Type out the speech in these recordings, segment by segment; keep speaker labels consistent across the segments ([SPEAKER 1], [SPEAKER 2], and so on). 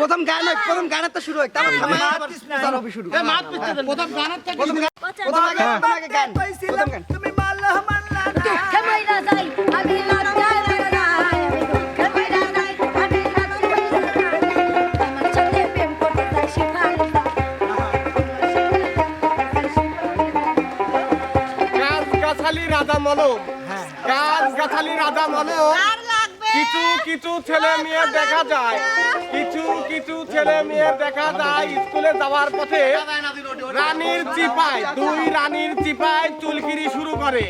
[SPEAKER 1] প্রথম গান প্রথম গানের তো শুরু হয় তারপর শুরু
[SPEAKER 2] প্রথম
[SPEAKER 1] গান। প্রথম গান। প্রথম গান।
[SPEAKER 3] মলম গাছ গাছালি রাজা মলম কিছু কিছু ছেলে মেয়ে দেখা যায়। কিছু কিছু ছেলে মেয়ে দেখা যায় স্কুলে যাওয়ার পথে। রানীর চিপায় দুই রানীর চিপায় চুলকিরি শুরু করে।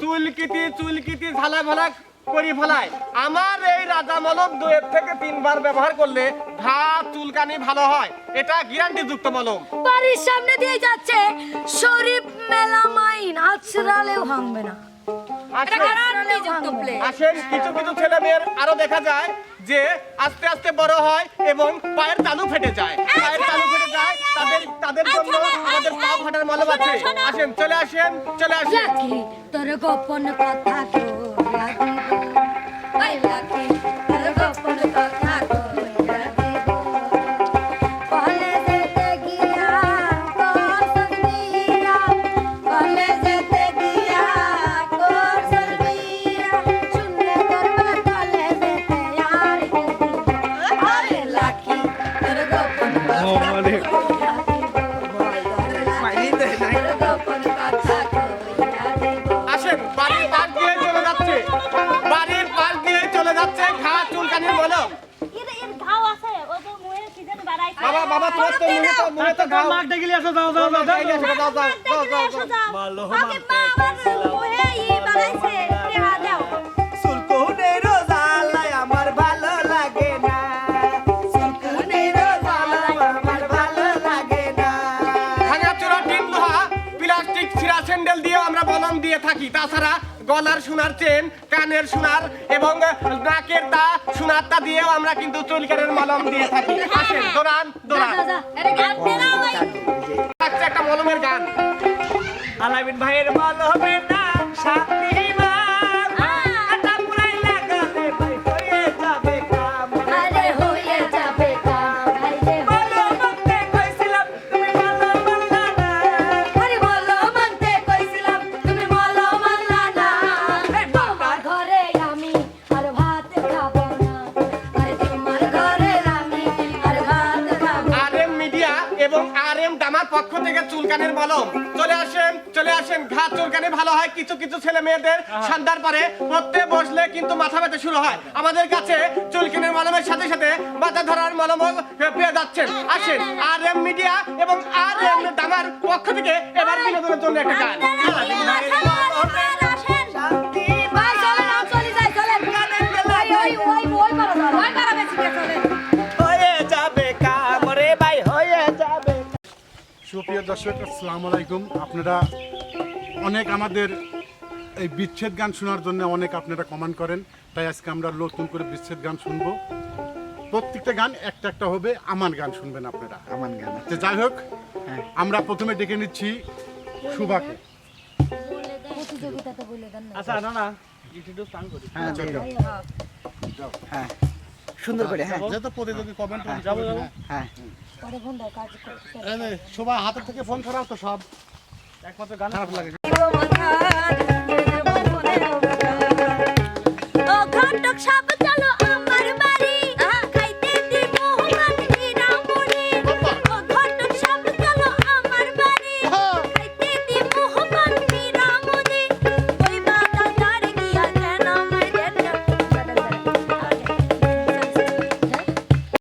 [SPEAKER 3] চুলকিতি চুলকিতি ঝালা ভালা করি ফেলায়। আমার এই রাজা মলম দুয়ের থেকে তিনবার ব্যবহার করলে ঘা চুলকানি ভালো হয়। এটা গ্যারান্টি যুক্ত মলম
[SPEAKER 4] বাড়ির সামনে দিয়ে যাচ্ছে। শরীফ মেলামাইন আছরালেও ভাঙবে না।
[SPEAKER 3] আসেন। কিছু কিছু ছেলে মেয়ের আরও দেখা যায় যে আস্তে আস্তে বড় হয় এবং পায়ের তালু ফেটে যায়। পায়ের তালু ফেটে যায় তাদের তাদের জন্য আমাদের পা ফাটার মলম আছে। আসেন চলে আসেন চলে আসেন।
[SPEAKER 4] তোর গোপন কথা তো লাগিব তোর গোপন কথা
[SPEAKER 2] যাও, যাও, যাও, যাও,
[SPEAKER 3] যাও।
[SPEAKER 5] সুলকুনের জ্বালায় আমার ভালো লাগে না। সুলকুনের জ্বালায় আমার ভালো লাগে না।
[SPEAKER 3] ভাঙা চোরা টিন লোহা প্লাস্টিক ছিঁড়া স্যান্ডেল দিয়ে আমরা বলম দিয়ে থাকি। তাছাড়া গলার সোনার চেন কানের সোনার এবং নাকের দা সোনার তা দিয়েও আমরা কিন্তু চুলকারের মলম দিয়ে থাকি। আসেন দোরান দোরান থাকছে একটা মলমের গান।
[SPEAKER 5] আলামিন ভাইয়ের মলমের নাম শান্তি
[SPEAKER 4] আর
[SPEAKER 3] এম দামার পক্ষ থেকে চুলকানের মলম। চলে আসেন চলে আসেন। ঘা চুলকানি ভালো হয় কিছু কিছু ছেলে মেয়েদের। সন্ধ্যার পরে পড়তে বসলে কিন্তু মাথা ব্যথা শুরু হয়। আমাদের কাছে চুলকানের মলমের সাথে সাথে মাথা ধরার মলমও পেয়ে যাচ্ছেন। আসেন আর এম মিডিয়া এবং আর এম দামার পক্ষ থেকে এবার বিনোদনের জন্য একটা গান।
[SPEAKER 2] সুপ্রিয় দর্শক আসসালামু আলাইকুম। আপনারা অনেক আমাদের এই বিচ্ছেদ গান শোনার জন্য অনেক আপনারা কমেন্ট করেন। তাই আজকে আমরা নতুন করে বিচ্ছেদ গান শুনব। প্রত্যেকটা গান একটা একটা হবে আমার গান শুনবেন আপনারা।
[SPEAKER 1] আমার গান।
[SPEAKER 2] তো যাই হোক আমরা প্রথমে ডেকে নিচ্ছি
[SPEAKER 4] না।
[SPEAKER 3] আচ্ছা না না
[SPEAKER 1] হ্যাঁ। যাও। হ্যাঁ সুন্দর করে হ্যাঁ।
[SPEAKER 2] যেহেতু প্রতিযোগী কমেন্ট যাব যাব।
[SPEAKER 1] হ্যাঁ।
[SPEAKER 2] সবাই হাতের থেকে ফোন সরাও তো সব। একমাত্র গান খারাপ লাগে।
[SPEAKER 4] ঘটক সাপ